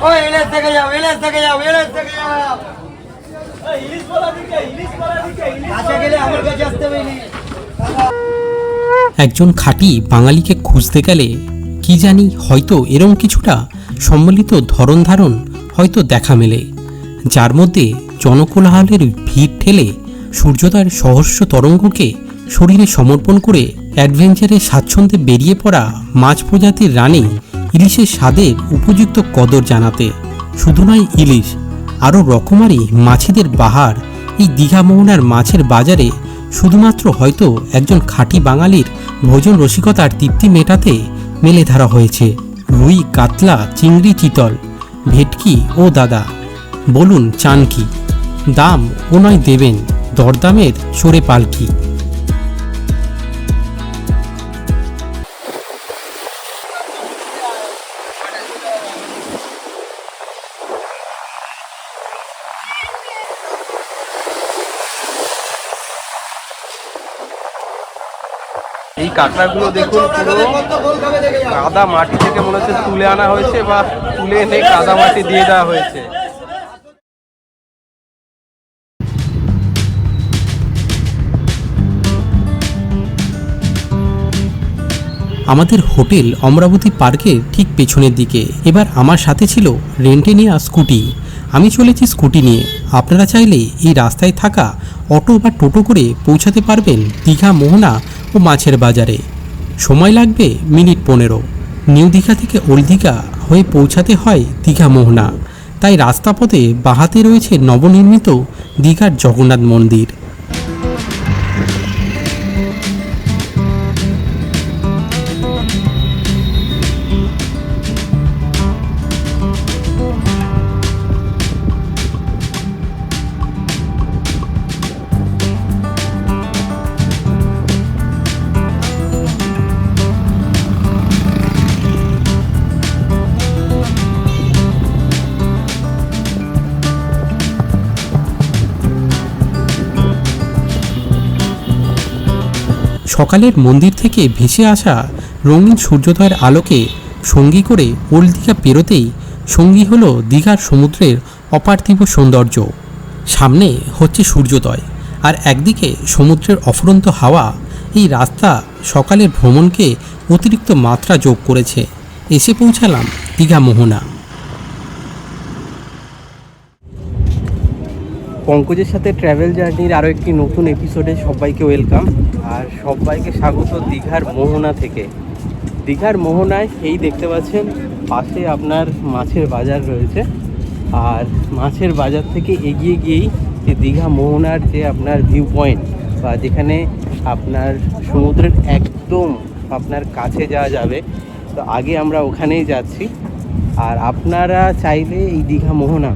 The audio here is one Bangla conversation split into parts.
ওই ইলেশ থেকে যাও ইলেশ থেকে যাও ইলেশ থেকে যাও কাছে গেলে আমার কাছে আসতে হবে ইলিশ। একজন খাঁটি বাঙালিকে খুঁজতে গেলে কি জানি হয়তো এরম কিছুটা সম্মিলিত ধরন ধারণ হয়তো দেখা মেলে যার মধ্যে জনকোলাহলের ভিড় ঠেলে সূর্যোদয়ের সহস্র তরঙ্গকে শরীরে সমর্পণ করে অ্যাডভেঞ্চারে স্বাচ্ছন্দ্যে বেরিয়ে পড়া মাছ প্রজাতির রানী ইলিশের স্বাদের উপযুক্ত কদর জানাতে। শুধু নয় ইলিশ, আরও রকমারি মাছিদের বাহার। এই দীঘা মোহনার মাছের বাজারে শুধুমাত্র হয়তো একজন খাঁটি বাঙালির ভোজন রসিকতার তৃপ্তি মেটাতে মেলে ধরা হয়েছে। রুই, কাতলা, চিংড়ি, চিতল, ভেটকি ও দাদা। বলুন চান কি? দাম ও নয় দেবেন, দরদামের চড়ে পালকি কাঁকড়াগুলো দেখুন পুরো। কাদা মাটি থেকে মনে হচ্ছে তুলে আনা হয়েছে বা তুলে এনে কাদা মাটি দিয়ে দেওয়া হয়েছে। আমাদের হোটেল অমরাবতী পার্কের ঠিক পেছনের দিকে। এবার আমার সাথে ছিল রেন্টে নেওয়া স্কুটি। আমি চলেছি স্কুটি নিয়ে। আপনারা চাইলে এই রাস্তায় থাকা অটো বা টোটো করে পৌঁছাতে পারবেন দীঘা, মোহনা ও মাছের বাজারে। সময় লাগবে মিনিট পনেরো। নিউ দীঘা থেকে ওল্ড দীঘা হয়ে পৌঁছাতে হয় দীঘা, মোহনা। তাই রাস্তাপথে বাহাতে রয়েছে নবনির্মিত দীঘার জগন্নাথ মন্দির। সকালের মন্দির থেকে ভেসে আসা রঙিন সূর্যোদয়ের আলোকে সঙ্গী করে ওল্ড দীঘা পেরোতেই সঙ্গী হলো দীঘার সমুদ্রের অপার্থিব সৌন্দর্য। সামনে হচ্ছে সূর্যোদয় আর একদিকে সমুদ্রের অফুরন্ত হাওয়া এই রাস্তা সকালের ভ্রমণকে অতিরিক্ত মাত্রা যোগ করেছে। এসে পৌঁছালাম দীঘা মোহনা। পঙ্কজের সাথে ট্রাভেল জার্নির আরও একটি নতুন এপিসোডে সবাইকে ওয়েলকাম আর সবাইকে স্বাগত দীঘার মোহনা থেকে। দীঘার মোহনায় এই দেখতে পাচ্ছেন, পাশে আপনার মাছের বাজার রয়েছে। আর মাছের বাজার থেকে এগিয়ে গিয়েই যে দীঘা মোহনার যে আপনার ভিউ পয়েন্ট বা যেখানে আপনার সমুদ্রের একদম আপনার কাছে যাওয়া যাবে, তো আগে আমরা ওখানেই যাচ্ছি। আর আপনারা চাইলে এই দীঘা মোহনা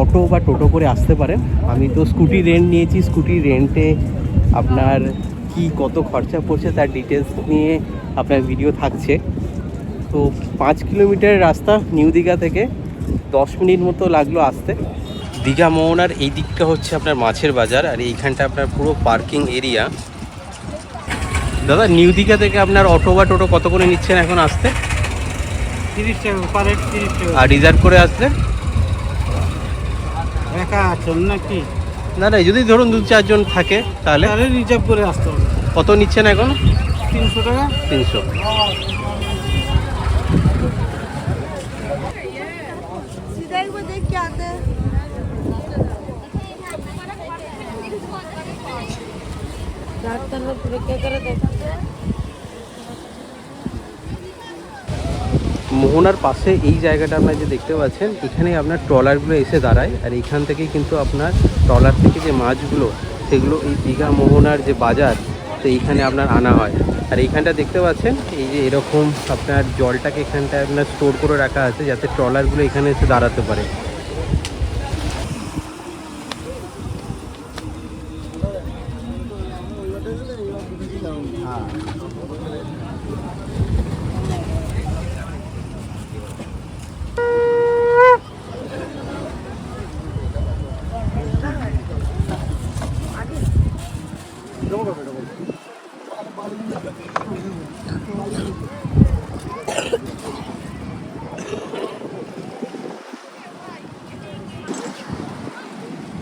অটো বা টোটো করে আসতে পারেন। আমি তো স্কুটি রেন্ট নিয়েছি। স্কুটি রেন্টে আপনার কি কত খরচা পড়ছে তার ডিটেলস নিয়ে আপনার ভিডিও থাকছে। তো পাঁচ কিলোমিটার রাস্তা নিউ দীঘা থেকে। দশ মিনিট মতো লাগল আসতে। দীঘা মোহনার এই দিকটা হচ্ছে আপনার মাছের বাজার আর এইখানটা আপনার পুরো পার্কিং এরিয়া দাদা নিউ দীঘা থেকে আপনার অটো বা টোটো কত করে নিচ্ছেন এখন আসতে? তিরিশ টাকা পার তিরিশ টাকা। আর রিজার্ভ করে আসলে? একা আছেন নাকি? না না যদি ধরুন দু চারজন থাকে তাহলে তাহলে রিজার্ভ করে আসতে হবে। কত নিচ্ছেন এখন? তিনশো টাকা? তিনশো। ডাক্তার পরীক্ষা করে দেখাতে মোহনার পাশে এই জায়গাটা আপনার যে দেখতে পাচ্ছেন এখানে আপনার ট্রলারগুলো এসে দাঁড়ায়। আর এখান থেকেই কিন্তু আপনার ট্রলার থেকে যে মাছগুলো, সেগুলো এই দীঘা মোহনার যে বাজার, তো এইখানে আপনার আনা হয়। আর এইখানটা দেখতে পাচ্ছেন, এই যে এরকম আপনার জলটাকে এখানটায় আপনার স্টোর করে রাখা আছে, যাতে ট্রলারগুলো এখানে এসে দাঁড়াতে পারে।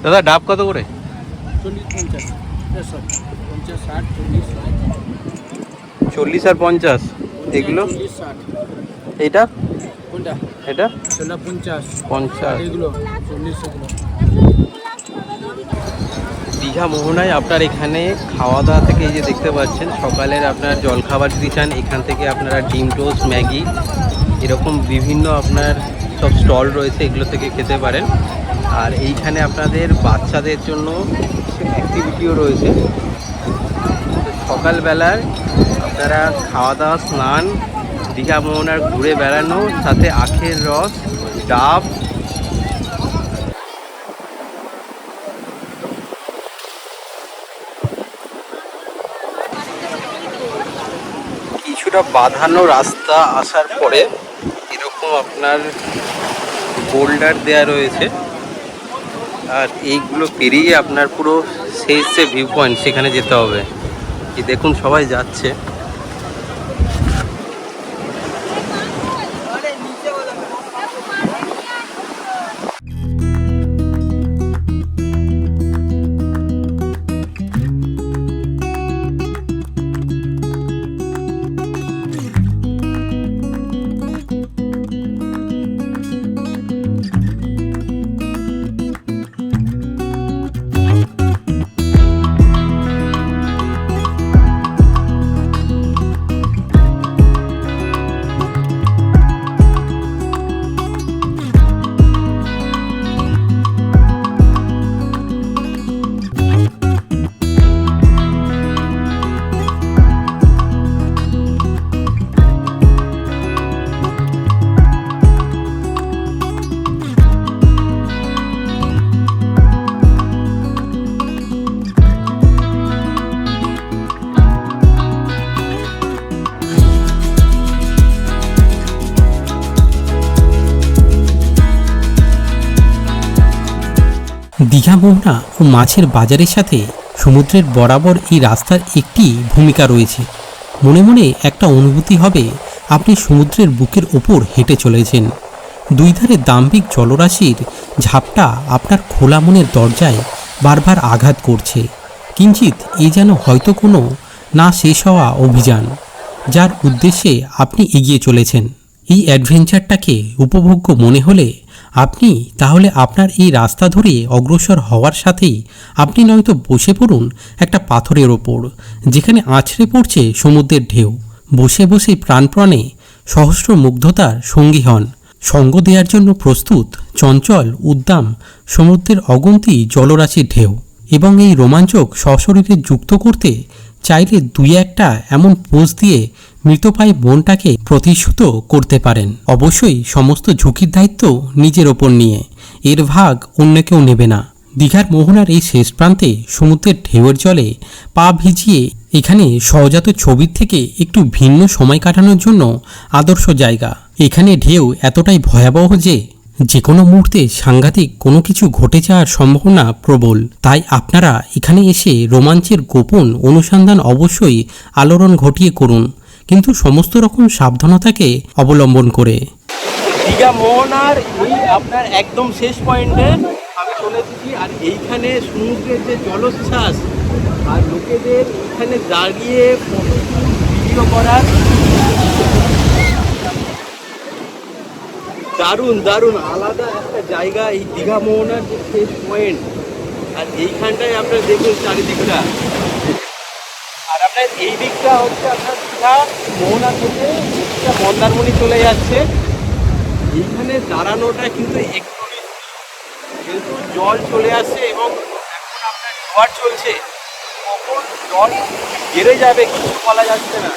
দাদা ডাব কত করে? চল্লিশ আর পঞ্চাশ এগুলো? এইটা? কোনটা? এটা? সেটা পঞ্চাশ। পঞ্চাশ। এগুলো? চল্লিশ এগুলো। দীঘা মোহনায় আপনার এখানে খাওয়া দাওয়া থেকে এই যে দেখতে পাচ্ছেন সকালের আপনার জলখাবার যদি চান এখান থেকে আপনারা ডিম টোস্ট ম্যাগি এরকম বিভিন্ন আপনার সব স্টল রয়েছে, এগুলো থেকে খেতে পারেন। আর এইখানে আপনাদের বাচ্চাদের জন্য অ্যাক্টিভিটিও রয়েছে। সকালবেলায় আপনারা খাওয়া দাওয়া স্নান, দীঘা, মোহনার ঘুরে বেড়ানো, সাথে আখের রস, ডাব। কিছুটা বাঁধানো রাস্তা আসার পরে আপনার বোল্ডার দেয়া রয়েছে। আর এইগুলো পেরিয়ে আপনার পুরো শেষ ভিউ পয়েন্ট সেখানে যেতে হবে। দেখুন, সবাই যাচ্ছে। দীঘা, মোহনা ও মাছের বাজারের সাথে সমুদ্রের বরাবর এই রাস্তার একটি ভূমিকা রয়েছে। মনে মনে একটা অনুভূতি হবে, আপনি সমুদ্রের বুকের ওপর হেঁটে চলেছেন। দুই ধারে দাম্ভিক জলরাশির ঝাপটা আপনার খোলা মনের দরজায় বারবার আঘাত করছে। কিঞ্চিত এ যেন হয়তো কোনো না শেষ হওয়া অভিযান, যার উদ্দেশ্যে আপনি এগিয়ে চলেছেন। এই অ্যাডভেঞ্চারটাকে উপভোগ্য মনে হলে আপনি তাহলে আপনার এই রাস্তা ধরে অগ্রসর হওয়ার সাথেই আপনি নয়তো বসে পড়ুন একটা পাথরের ওপর, যেখানে আছড়ে পড়ছে সমুদ্রের ঢেউ। বসে বসে প্রাণপ্রাণে সহস্র মুগ্ধতার সঙ্গী হন। সঙ্গ দেওয়ার জন্য প্রস্তুত, চঞ্চল, উদ্দাম সমুদ্রের অগন্তি জলরাশির ঢেউ এবং এই রোমাঞ্চক সশরীরে যুক্ত করতে চাইলে দুই একটা এমন পোজ দিয়ে মৃতপায় মনটাকে প্রতিশ্রুত করতে পারেন। অবশ্যই সমস্ত ঝুঁকির দায়িত্ব নিজের ওপর নিয়ে। এর ভাগ অন্য কেউ নেবে না। দীঘার মোহনার এই শেষ প্রান্তে সমুদ্রের ঢেউয়ের জলে পা ভিজিয়ে এখানে সহজাত ছবির থেকে একটু ভিন্ন সময় কাটানোর জন্য আদর্শ জায়গা। এখানে ঢেউ এতটাই ভয়াবহ যে যে কোনো মুহূর্তে সাংঘাতিক কোনো কিছু ঘটে যাওয়ার সম্ভাবনা প্রবল। তাই আপনারা এখানে এসে রোমাঞ্চের গোপন অনুসন্ধান অবশ্যই আলোড়ন ঘটিয়ে করুন। কিন্তু সমস্ত রকম সাবধানতাকে অবলম্বন করে। দীঘা মোহনার এই আপনার একদম শেষ পয়েন্টে আমি চলে এসেছি। আর এইখানে সমুদ্রের যে জলোচ্ছ্বাস আর লোকেদের এখানে দাঁড়িয়ে ভিডিও করার দারুণ দারুণ আলাদা একটা জায়গা এই দীঘা মোহনার যে শেষ পয়েন্ট। আর এইখানটায় আপনার দেখুন চারিদিকটা। আর আপনার এই দিকটা হচ্ছে আপনার দীঘা মোহনা থেকে মন্দারমণি চলে যাচ্ছে। এইখানে দাঁড়ানোটা কিন্তু একটু জল চলে আসছে এবং এখন আপনার জোয়ার চলছে। কখন জল বেড়ে যাবে, কিছু বলা যাচ্ছে না।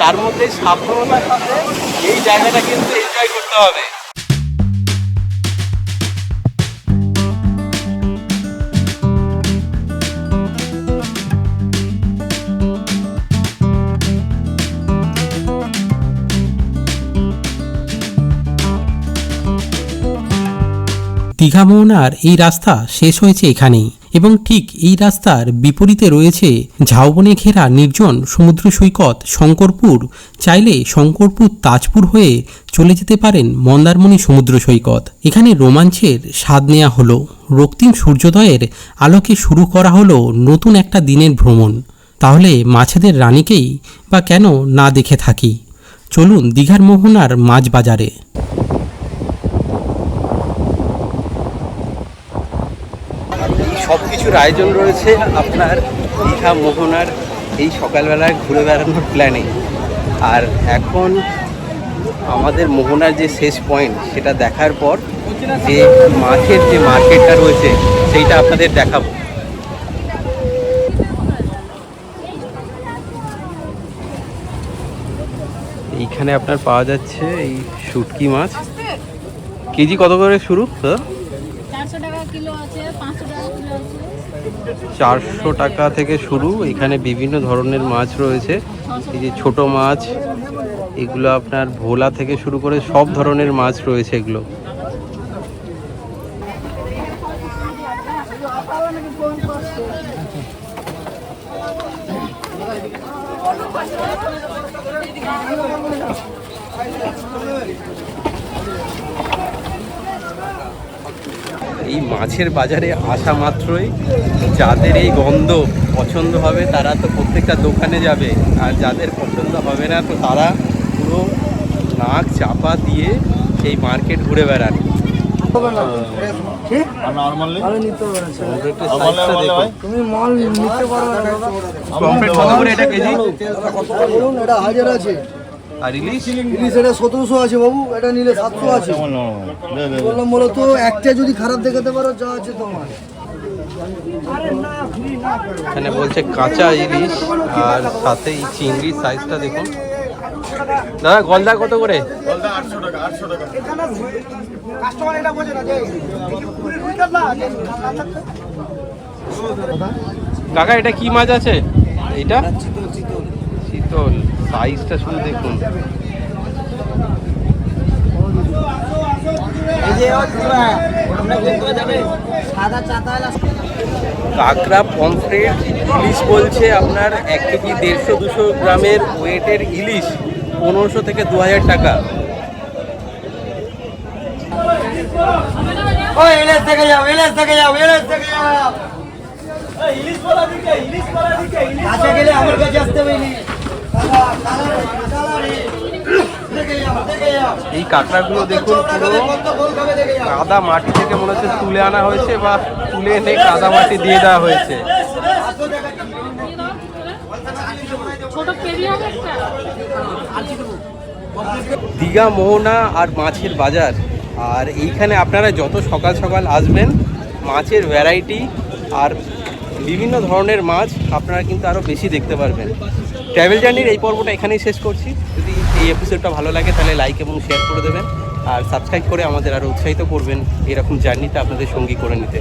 তার মধ্যে সাবধানতার সাথে এই জায়গাটা কিন্তু এনজয় করতে হবে। দীঘা মোহনার এই রাস্তা শেষ হয়েছে এখানেই। এবং ঠিক এই রাস্তার বিপরীতে রয়েছে ঝাউবনে ঘেরা নির্জন সমুদ্র সৈকত শঙ্করপুর। চাইলে শঙ্করপুর তাজপুর হয়ে চলে যেতে পারেন মন্দারমণি সমুদ্র সৈকত এখানে রোমাঞ্চের স্বাদ নেওয়া হলো। রক্তিম সূর্যোদয়ের আলোকে শুরু করা হলো নতুন একটা দিনের ভ্রমণ। তাহলে মাছেদের রানীকেই বা কেন না দেখে থাকি? চলুন দীঘার মোহনার মাছ বাজারে। সব কিছুর আয়োজন রয়েছে। আপনার দীঘা, মোহনার এই সকালবেলায় ঘুরে বেড়ানোর প্ল্যানে আর এখন আমাদের মোহনার যে শেষ পয়েন্ট সেটা দেখার পর যে মাছের যে মার্কেটটা রয়েছে, সেইটা আপনাদের দেখাবো। এইখানে আপনার পাওয়া যাচ্ছে এই শুটকি মাছ। কেজি কত করে শুরু, দাদা চারশো টাকা কিলো আছে পাঁচশো টাকা কিলো আছে চারশো টাকা থেকে শুরু। এখানে বিভিন্ন ধরনের মাছ রয়েছে। এই যে ছোটো মাছ, এগুলো আপনার ভোলা থেকে শুরু করে সব ধরনের মাছ রয়েছে এগুলো। এই মাছের বাজারে আসা মাত্রই যাদের এই গন্ধ পছন্দ হবে তারা তো প্রত্যেকটা দোকানে যাবে। আর যাদের পছন্দ হবে না তো তারা পুরো নাক চাপা দিয়ে এই মার্কেট ঘুরে বেড়ান। পমফ্রেটের সাইজটা দেখুন। তুমি মাল নিতে পারো না কত এটা কেজি? বলুন এটা হাজার আছে। আর ইলিশ? ইলিশ এটা সতেরোশো আছে বাবু এটা নিলে সাতশো আছে। বললাম বলো তো একটা যদি খারাপ দেখাতে পারো যা আছে তোমার। এখানে বলছে কাঁচা ইলিশ আর সাথে এই চিংড়ির সাইজটা দেখুন। দাদা গলদা কত করে? কাকা এটা কি মাছ আছে? এটা? শীতল সাইজটা শুধু দেখুন। কাঁকড়া পমফ্রেট ইলিশ বলছে আপনার এক কেজি দেড়শো দুশো গ্রামের ওয়েটের ইলিশ পনেরোশো থেকে দু হাজার টাকা। ওই এলেস থেকে যাও এলেস থেকে যাও এলেস থেকে যাও। গেলে আমার কাছে আসতে হবে ইলিশ। কালা, কালা রে, কালা রে। দেখে যাও, দেখে যাও। এই কাঁকড়াগুলো দেখুন পুরো। কাদা মাটি থেকে মনে হচ্ছে তুলে আনা হয়েছে বা তুলে এনে কাদা মাটি দিয়ে দেওয়া হয়েছে। দীঘা মোহনা আর মাছের বাজার। আর এইখানে আপনারা যত সকাল সকাল আসবেন মাছের ভ্যারাইটি আর বিভিন্ন ধরনের মাছ আপনারা কিন্তু আরও বেশি দেখতে পারবেন। ট্রাভেল জার্নির এই পর্বটা এখানেই শেষ করছি। যদি এই এপিসোডটা ভালো লাগে, তাহলে লাইক এবং শেয়ার করে দেবেন। আর সাবস্ক্রাইব করে আমাদের আরও উৎসাহিত করবেন এরকম জার্নিটা আপনাদের সঙ্গী করে নিতে।